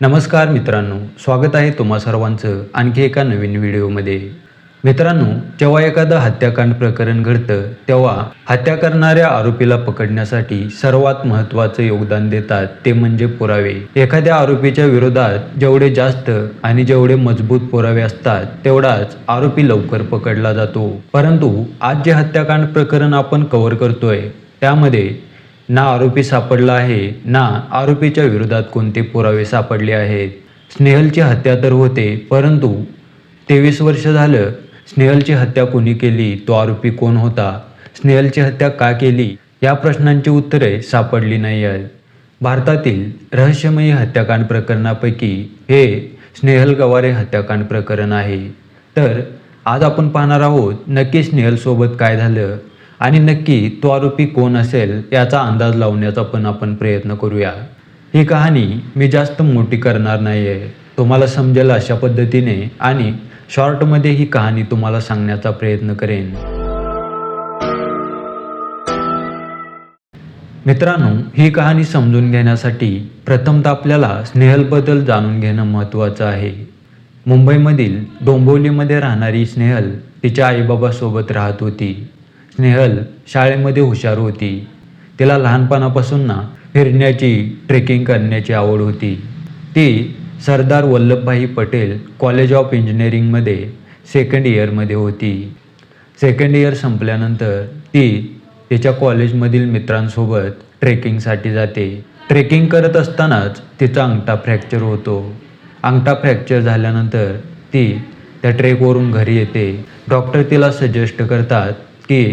नमस्कार मित्रांनो स्वागत आहे तुम्हा सर्वांचं आणखी एका नवीन व्हिडिओमध्ये. मित्रांनो जेव्हा एखादं हत्याकांड प्रकरण घडतं तेव्हा हत्या करणाऱ्या आरोपीला पकडण्यासाठी सर्वात महत्त्वाचं योगदान देतात ते म्हणजे पुरावे. एखाद्या आरोपीच्या विरोधात जेवढे जास्त आणि जेवढे मजबूत पुरावे असतात तेवढाच आरोपी लवकर पकडला जातो. परंतु आज जे हत्याकांड प्रकरण आपण कव्हर करतोय त्यामध्ये ना आरोपी सापडला आहे ना आरोपीच्या विरोधात कोणते पुरावे सापडले आहेत. स्नेहलची हत्या तर होते परंतु तेवीस वर्ष झालं स्नेहलची हत्या कोणी केली तो आरोपी कोण होता स्नेहलची हत्या का केली या प्रश्नांची उत्तरे सापडली नाही आहेत भारतातील रहस्यमयी हत्याकांड प्रकरणापैकी हे स्नेहल गवारे हत्याकांड प्रकरण आहे. तर आज आपण पाहणार आहोत नक्की स्नेहलसोबत काय झालं आणि नक्की तो आरोपी कोण असेल याचा अंदाज लावण्याचा पण आपण प्रयत्न करूया. ही कहाणी मी जास्त मोठी करणार नाही आहे तुम्हाला समजेल अशा पद्धतीने आणि शॉर्टमध्ये ही कहाणी तुम्हाला सांगण्याचा प्रयत्न करेन. मित्रांनो ही कहाणी समजून घेण्यासाठी प्रथमतः आपल्याला स्नेहलबद्दल जाणून घेणं महत्त्वाचं आहे. मुंबईमधील डोंबिवलीमध्ये राहणारी स्नेहल तिच्या आईबाबासोबत राहत होती. स्नेहल शाळेमध्ये हुशार होती. तिला लहानपणापासून ना फिरण्याची ट्रेकिंग करण्याची आवड होती. ती सरदार वल्लभभाई पटेल कॉलेज ऑफ इंजिनिअरिंगमध्ये सेकंड इयरमध्ये होती. सेकंड इयर संपल्यानंतर ती तिच्या कॉलेजमधील मित्रांसोबत ट्रेकिंगसाठी जाते. ट्रेकिंग करत असतानाच तिचा अंगठा फ्रॅक्चर होतो. अंगठा फ्रॅक्चर झाल्यानंतर ती त्या ट्रेकवरून घरी येते. डॉक्टर तिला सजेस्ट करतात की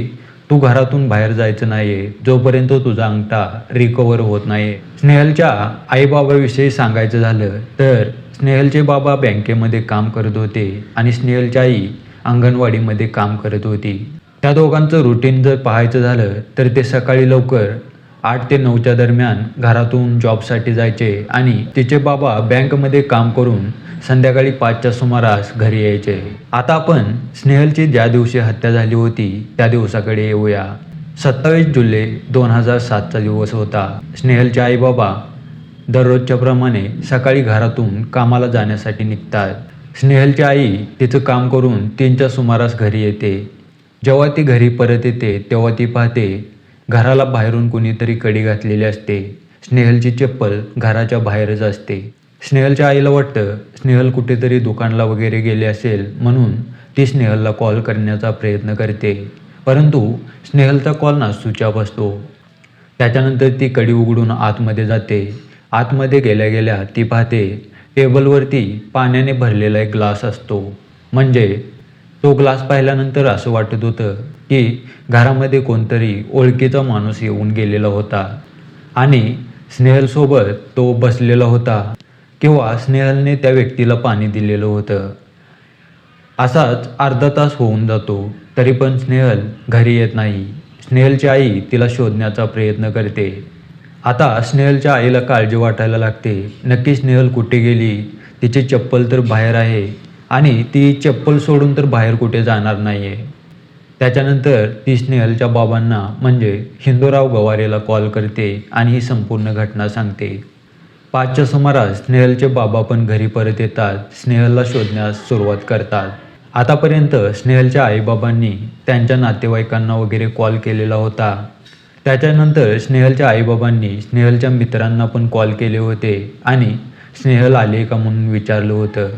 तू घरातून बाहेर जायचं नाही जोपर्यंत तुझा अंगठा रिकवर होत नाही स्नेहलच्या आईबाबाविषयी सांगायचं झालं तर स्नेहलचे बाबा बँकेमध्ये काम करत होते आणि स्नेहलची आई अंगणवाडीमध्ये काम करत होती. त्या दोघांचं रुटीन जर पाहायचं झालं तर ते सकाळी लवकर आठ ते नऊच्या दरम्यान घरातून जॉबसाठी जायचे आणि तिचे बाबा बँकमध्ये काम करून संध्याकाळी पाचच्या सुमारास घरी यायचे. आता आपण स्नेहलची ज्या दिवशी हत्या झाली होती त्या दिवसाकडे येऊया. सत्तावीस जुलै दोन हजार सातचा दिवस होता. स्नेहलचे आईबाबा दररोजच्या प्रमाणे सकाळी घरातून कामाला जाण्यासाठी निघतात. स्नेहलची आई तिचं काम करून तीनच्या सुमारास घरी येते. जेव्हा ती घरी परत येते तेव्हा ती पाहते घराला बाहेरून कोणीतरी कडी घातलेली असते. स्नेहलची चप्पल घराच्या बाहेरच असते. स्नेहलच्या आईला वाटतं स्नेहल कुठेतरी दुकानला वगैरे गेले असेल म्हणून ती स्नेहलला कॉल करण्याचा प्रयत्न करते. परंतु स्नेहलचा कॉल ना स्विच असतो. त्याच्यानंतर ती कडी उघडून आतमध्ये जाते. आतमध्ये गेल्या गेल्या ती पाहते टेबलवरती पाण्याने भरलेला एक ग्लास असतो. म्हणजे तो ग्लास पाहिल्यानंतर असं वाटत होतं की घरामध्ये कोणतरी ओळखीचा माणूस येऊन गेलेला होता आणि स्नेहलसोबत तो बसलेला होता किंवा स्नेहलने त्या व्यक्तीला पाणी दिलेलं होतं. असाच अर्धा तास होऊन जातो तरी पण स्नेहल घरी येत नाही. स्नेहलची आई तिला शोधण्याचा प्रयत्न करते. आता स्नेहलच्या आईला काळजी वाटायला लागते. नक्की स्नेहल कुठे गेली? तिची चप्पल तर बाहेर आहे आणि ती चप्पल सोडून तर बाहेर कुठे जाणार नाही आहे त्याच्यानंतर ती स्नेहलच्या बाबांना म्हणजे हिंदूराव गवारेला कॉल करते आणि ही संपूर्ण घटना सांगते. पाचच्या सुमारास स्नेहलचे बाबा पण घरी परत येतात स्नेहलला शोधण्यास सुरुवात करतात. आतापर्यंत स्नेहलच्या आईबाबांनी त्यांच्या नातेवाईकांना वगैरे कॉल केलेला होता. त्याच्यानंतर स्नेहलच्या आईबाबांनी स्नेहलच्या मित्रांना पण कॉल केले होते आणि स्नेहल आले का म्हणून विचारलं होतं.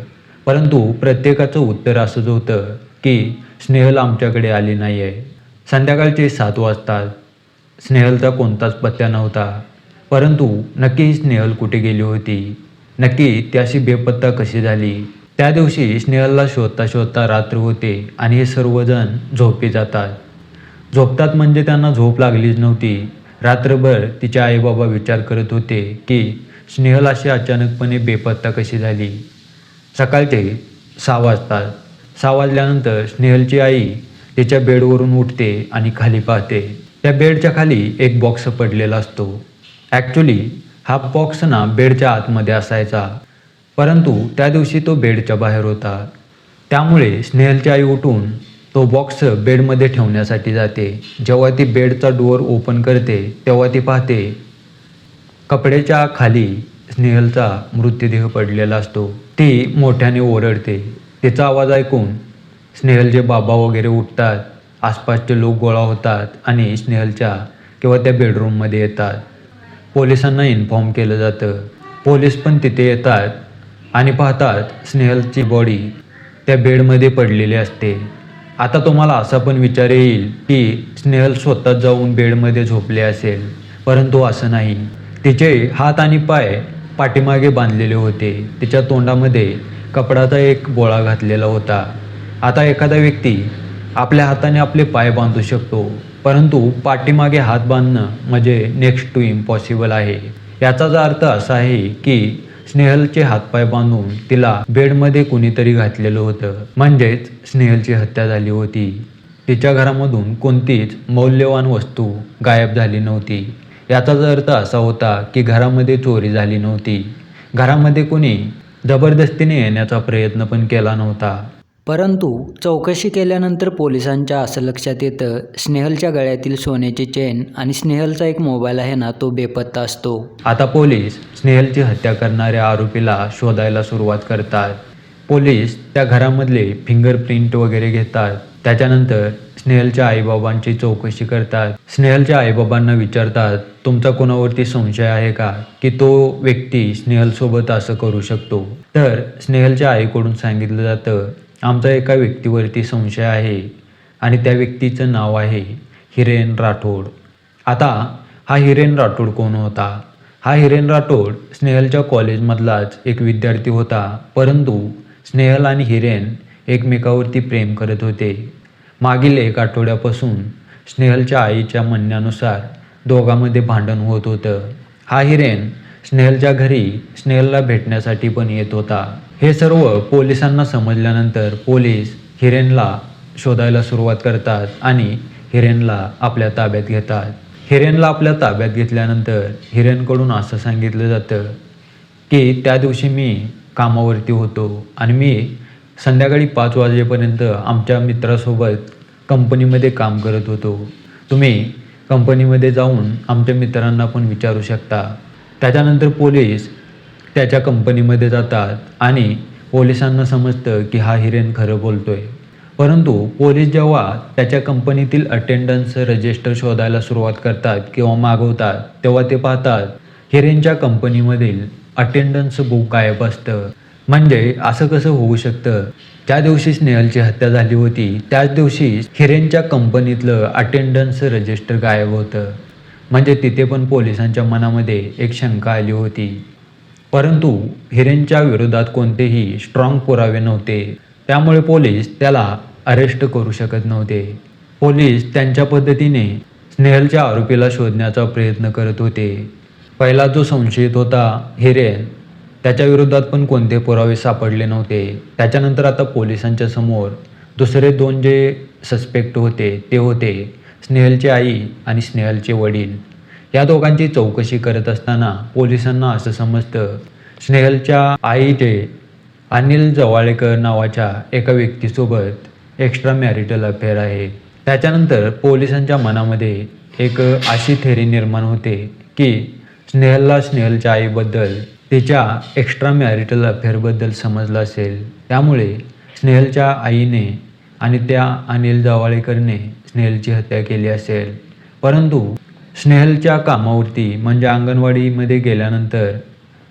परंतु प्रत्येकाचं उत्तर असंच होतं. की स्नेहल आमच्याकडे आली नाही आहे संध्याकाळचे सात वाजतात स्नेहलचा कोणताच पत्त्या नव्हता. परंतु नक्की ही स्नेहल कुठे गेली होती? नक्की त्याशी बेपत्ता कशी झाली? त्या दिवशी स्नेहलला शोधता शोधता रात्र होते आणि हे सर्वजण झोपी जातात. झोपतात म्हणजे त्यांना झोप लागलीच नव्हती. रात्रभर तिचे आईबाबा विचार करत होते की स्नेहल अशी अचानकपणे बेपत्ता कशी झाली? सकाळचे सहा वाजतात सहा वाजल्यानंतर स्नेहलची आई तिच्या बेडवरून उठते आणि खाली पाहते. त्या बेडच्या खाली एक बॉक्स पडलेला असतो. ॲक्च्युली हा बॉक्स ना बेडच्या आतमध्ये असायचा. परंतु त्या दिवशी तो बेडच्या बाहेर होता. त्यामुळे स्नेहलची आई उठून तो बॉक्स बेडमध्ये ठेवण्यासाठी जाते. जेव्हा ती बेडचा डोअर ओपन करते तेव्हा ती पाहते. कपड्याच्या खाली स्नेहलचा मृतदेह पडलेला असतो. ती मोठ्याने ओरडते. तिचा आवाज ऐकून स्नेहलचे बाबा वगैरे उठतात आसपासचे लोक गोळा होतात आणि स्नेहलच्या किंवा त्या बेडरूममध्ये येतात. पोलिसांना इन्फॉर्म केलं जातं. पोलीस पण तिथे येतात आणि पाहतात स्नेहलची बॉडी त्या बेडमध्ये पडलेली असते. आता तुम्हाला असा पण विचार येईल की स्नेहल स्वतः जाऊन बेडमध्ये झोपले असेल परंतु असं नाही. तिचे हात आणि पाय पाठीमागे बांधलेले होते. तिच्या तोंडामध्ये कपडाचा एक बोळा घातलेला होता. आता एखादा व्यक्ती आपल्या हाताने आपले पाय बांधू शकतो परंतु पाठीमागे हात बांधणं म्हणजे नेक्स्ट टू इम्पॉसिबल आहे. याचाच अर्थ असा आहे की स्नेहलचे हातपाय बांधून तिला बेडमध्ये कुणीतरी घातलेलं होतं म्हणजेच स्नेहलची हत्या झाली होती. तिच्या घरामधून कोणतीच मौल्यवान वस्तू गायब झाली नव्हती. याचाच अर्थ असा होता की घरामध्ये चोरी झाली नव्हती. घरामध्ये कोणी जबरदस्तीने येण्याचा प्रयत्न पण केला नव्हता. परंतु चौकशी केल्यानंतर पोलिसांच्या असं लक्षात येतं स्नेहलच्या गळ्यातील सोन्याची चेन आणि स्नेहलचा एक मोबाईल आहे ना तो बेपत्ता असतो. आता पोलीस स्नेहलची हत्या करणाऱ्या आरोपीला शोधायला सुरुवात करतात. पोलीस त्या घरामधले फिंगरप्रिंट वगैरे घेतात. त्याच्यानंतर स्नेहलच्या आईबाबांची चौकशी करतात. स्नेहलच्या आईबाबांना विचारतात तुमचा कोणावरती संशय आहे का की तो व्यक्ती स्नेहलसोबत असं करू शकतो? तर स्नेहलच्या आईकडून सांगितलं जातं आमचा एका व्यक्तीवरती संशय आहे आणि त्या व्यक्तीचं नाव आहे हिरेन राठोड. आता हा हिरेन राठोड कोण होता? हा हिरेन राठोड स्नेहलच्या कॉलेजमधलाच एक विद्यार्थी होता परंतु स्नेहल आणि हिरेन एकमेकावरती प्रेम करत होते. मागील एक आठवड्यापासून स्नेहलच्या आईच्या म्हणण्यानुसार दोघांमध्ये भांडण होत होतं. हा हिरेन स्नेहलच्या घरी स्नेहलला भेटण्यासाठी पण येत होता. हे सर्व पोलिसांना समजल्यानंतर पोलीस हिरेनला शोधायला सुरुवात करतात आणि हिरेनला आपल्या ताब्यात घेतात. हिरेनला आपल्या ताब्यात घेतल्यानंतर हिरेनकडून असं सांगितलं जातं की त्या दिवशी मी कामावरती होतो आणि मी संध्याकाळी पाच वाजेपर्यंत आमच्या मित्रासोबत कंपनीमध्ये काम करत होतो. तुम्ही कंपनीमध्ये जाऊन आमच्या मित्रांना पण विचारू शकता. त्याच्यानंतर पोलीस त्याच्या कंपनीमध्ये जातात आणि पोलिसांना समजतं की हा हिरेन खरं बोलतोय. परंतु पोलीस जेव्हा त्याच्या कंपनीतील अटेंडन्स रजिस्टर शोधायला सुरुवात करतात किंवा मागवतात तेव्हा ते पाहतात हिरेनच्या कंपनीमधील अटेंडन्स बुक गायब असतं. म्हणजे असं कसं होऊ शकतं? त्या दिवशी स्नेहलची हत्या झाली होती. त्याच दिवशी हिरेनच्या कंपनीतलं अटेंडन्स रजिस्टर गायब होतं. म्हणजे तिथे पण पोलिसांच्या मनामध्ये एक शंका आली होती. परंतु हिरेनच्या विरोधात कोणतेही स्ट्रॉंग पुरावे नव्हते. त्यामुळे पोलीस त्याला अरेस्ट करू शकत नव्हते. पोलीस त्यांच्या पद्धतीने स्नेहलच्या आरोपीला शोधण्याचा प्रयत्न करत होते. पहिला जो संशयित होता हिरेन त्याच्या विरोधात पण कोणते पुरावे सापडले नव्हते. त्याच्यानंतर आता पोलिसांच्या समोर दुसरे दोन जे सस्पेक्ट होते ते होते स्नेहलची आई आणि स्नेहलचे वडील. या दोघांची चौकशी करत असताना पोलिसांना असं समजतं स्नेहलच्या आईचे अनिल जवाळेकर नावाच्या एका व्यक्तीसोबत एक्स्ट्रा मॅरिटल अफेअर आहे. त्याच्यानंतर पोलिसांच्या मनामध्ये एक अशी थेरी निर्माण होते की स्नेहलला स्नेहलच्या आईबद्दल तिच्या एक्स्ट्रा मॅरिटल अफेअरबद्दल समजलं असेल. त्यामुळे स्नेहलच्या आईने आणि त्या अनिल जावाळेकरने स्नेहलची हत्या केली असेल. परंतु स्नेहलच्या कामावरती म्हणजे अंगणवाडीमध्ये गेल्यानंतर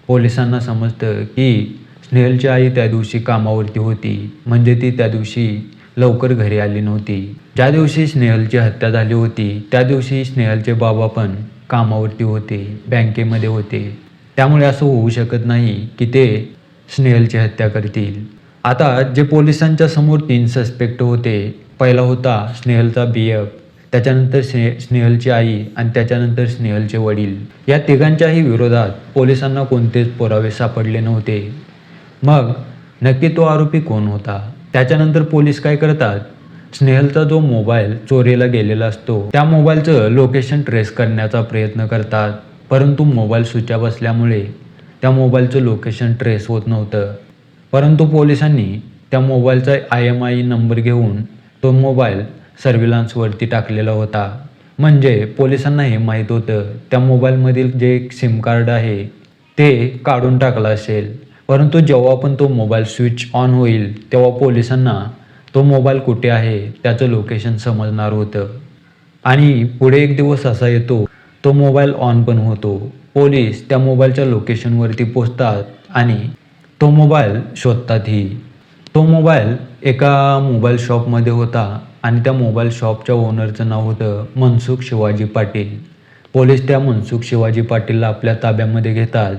पोलिसांना समजतं की स्नेहलची आई त्या दिवशी कामावरती होती. म्हणजे ती त्या दिवशी लवकर घरी आली नव्हती. ज्या दिवशी स्नेहलची हत्या झाली होती त्या दिवशी स्नेहलचे बाबा पण कामावरती होते बँकेमध्ये होते. त्यामुळे असं होऊ शकत नाही की ते स्नेहलची हत्या करतील. आता जे पोलिसांच्या समोर तीन सस्पेक्ट होते पहिला होता स्नेहलचा बी एफ त्याच्यानंतर स्ने स्नेहलची आई आणि त्याच्यानंतर स्नेहलचे वडील. या तिघांच्याही विरोधात पोलिसांना कोणतेच पुरावे सापडले नव्हते. मग नक्की तो आरोपी कोण होता? त्याच्यानंतर पोलीस काय करतात? स्नेहलचा जो मोबाईल चोरीला गेलेला असतो त्या मोबाईलचं लोकेशन ट्रेस करण्याचा प्रयत्न करतात. परंतु मोबाईल स्विच ऑफ असल्यामुळे त्या मोबाईलचं लोकेशन ट्रेस होत नव्हतं. परंतु पोलिसांनी त्या मोबाईलचा आय एम आय नंबर घेऊन तो मोबाईल सर्व्हिलान्सवरती टाकलेला होता. म्हणजे पोलिसांना हे माहीत होतं त्या मोबाईलमधील जे सिम कार्ड आहे ते काढून टाकलं असेल. परंतु जेव्हा पण तो मोबाईल स्विच ऑन होईल तेव्हा पोलिसांना तो मोबाईल कुठे आहे त्याचं लोकेशन समजणार होतं. आणि पुढे एक दिवस असा येतो तो मोबाईल ऑन पण होतो. पोलीस त्या मोबाईलच्या लोकेशनवरती पोचतात आणि तो मोबाईल शोधतातही तो मोबाईल एका मोबाईल शॉपमध्ये होता आणि त्या मोबाईल शॉपच्या ओनरचं नाव होतं मनसुख शिवाजी पाटील. पोलीस त्या मनसुख शिवाजी पाटीलला आपल्या ताब्यामध्ये घेतात.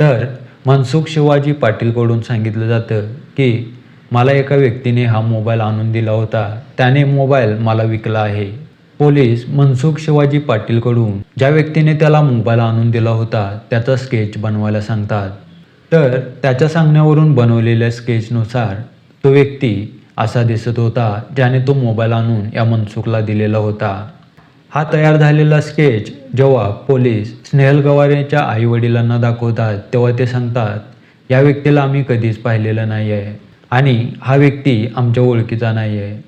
तर मनसुख शिवाजी पाटीलकडून सांगितलं जातं की मला एका व्यक्तीने हा मोबाईल आणून दिला होता. त्याने मोबाईल मला विकला आहे. पोलीस मनसुख शिवाजी पाटीलकडून ज्या व्यक्तीने त्याला मोबाईल आणून दिला होता त्याचा स्केच बनवायला सांगतात. तर त्याच्या सांगण्यावरून बनवलेल्या स्केचनुसार तो व्यक्ती असा दिसत होता ज्याने तो मोबाईल आणून या मनसुखला दिलेला होता. हा तयार झालेला स्केच जेव्हा पोलीस स्नेहल गवारेच्या आई वडिलांना दाखवतात तेव्हा ते सांगतात या व्यक्तीला आम्ही कधीच पाहिलेलं नाही आहे आणि हा व्यक्ती आमच्या ओळखीचा नाही आहे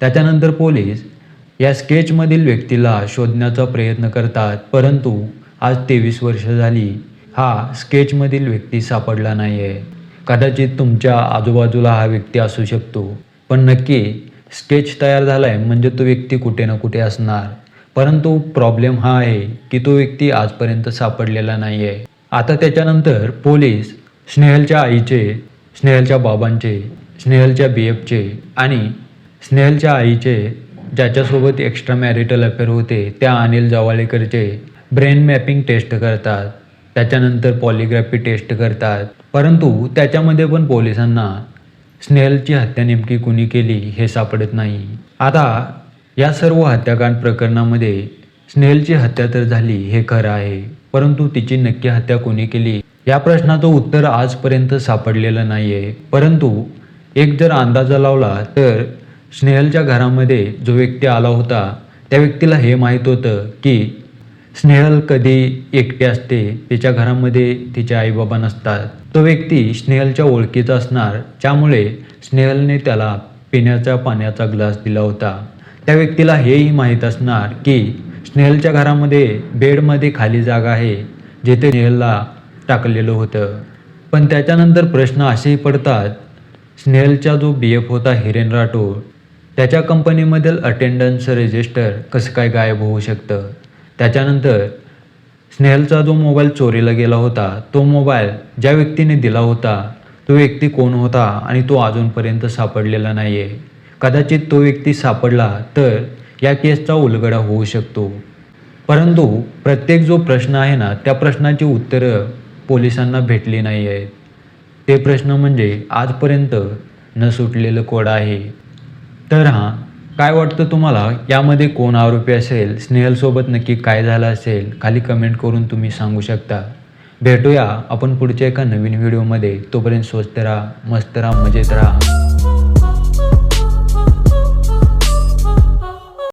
त्याच्यानंतर पोलीस या स्केचमधील व्यक्तीला शोधण्याचा प्रयत्न करतात परंतु आज तेवीस वर्ष झाली हा स्केचमधील व्यक्ती सापडला नाही आहे कदाचित तुमच्या आजूबाजूला हा व्यक्ती असू शकतो पण नक्की स्केच तयार झाला आहे म्हणजे तो व्यक्ती कुठे ना कुठे असणार. परंतु प्रॉब्लेम हा आहे की तो व्यक्ती आजपर्यंत सापडलेला नाही आहे आता त्याच्यानंतर पोलीस स्नेहलच्या आईचे स्नेहलच्या बाबांचे स्नेहलच्या बी एफचे आणि स्नेहलच्या आईचे ज्याच्यासोबत एक्स्ट्रा मॅरिटल अफेअर होते त्या अनिल जवाळेकरचे ब्रेन मॅपिंग टेस्ट करतात. त्याच्यानंतर पॉलिग्राफी टेस्ट करतात. परंतु त्याच्यामध्ये पण पोलिसांना स्नेहलची हत्या नेमकी कुणी केली हे सापडत नाही. आता या सर्व हत्याकांड प्रकरणामध्ये स्नेहलची हत्या तर झाली हे खरं आहे. परंतु तिची नक्की हत्या कोणी केली? या प्रश्नाचं उत्तर आजपर्यंत सापडलेलं नाही आहे परंतु एक जर अंदाजा लावला तर स्नेहलच्या घरामध्ये जो व्यक्ती आला होता त्या व्यक्तीला हे माहीत होतं की स्नेहल कधी एकटी असते तिच्या घरामध्ये तिचे आईबाबा नसतात. तो व्यक्ती स्नेहलच्या ओळखीचा असणार ज्यामुळे स्नेहलने त्याला पिण्याच्या पाण्याचा ग्लास दिला होता. त्या व्यक्तीला हेही माहीत असणार की स्नेहलच्या घरामध्ये बेडमध्ये खाली जागा आहे जिथे स्नेहलला टाकलेलं होतं. पण त्याच्यानंतर प्रश्न असेही पडतात स्नेहलचा जो बी एफ होता हिरेन राठोड त्याच्या कंपनीमधील अटेंडन्स रजिस्टर कसं काय गायब होऊ शकतं? त्याच्यानंतर स्नेहलचा जो मोबाईल चोरीला गेला होता तो मोबाईल ज्या व्यक्तीने दिला होता तो व्यक्ती कोण होता आणि तो अजूनपर्यंत सापडलेला नाही आहे कदाचित तो व्यक्ती सापडला तर या केसचा उलगडा होऊ शकतो. परंतु प्रत्येक जो प्रश्न आहे ना त्या प्रश्नाची उत्तरं पोलिसांना भेटली नाही आहेत ते प्रश्न म्हणजे आजपर्यंत न सुटलेलं कोड आहे. तर हां काय वाटतं तुम्हाला? यामध्ये कोण आरोपी असेल? स्नेहलसोबत नक्की काय झालं असेल? खाली कमेंट करून तुम्ही सांगू शकता. भेटूया आपण पुढच्या एका नवीन व्हिडिओमध्ये तोपर्यंत स्वस्त राहा मस्त राहा मजेत राहा.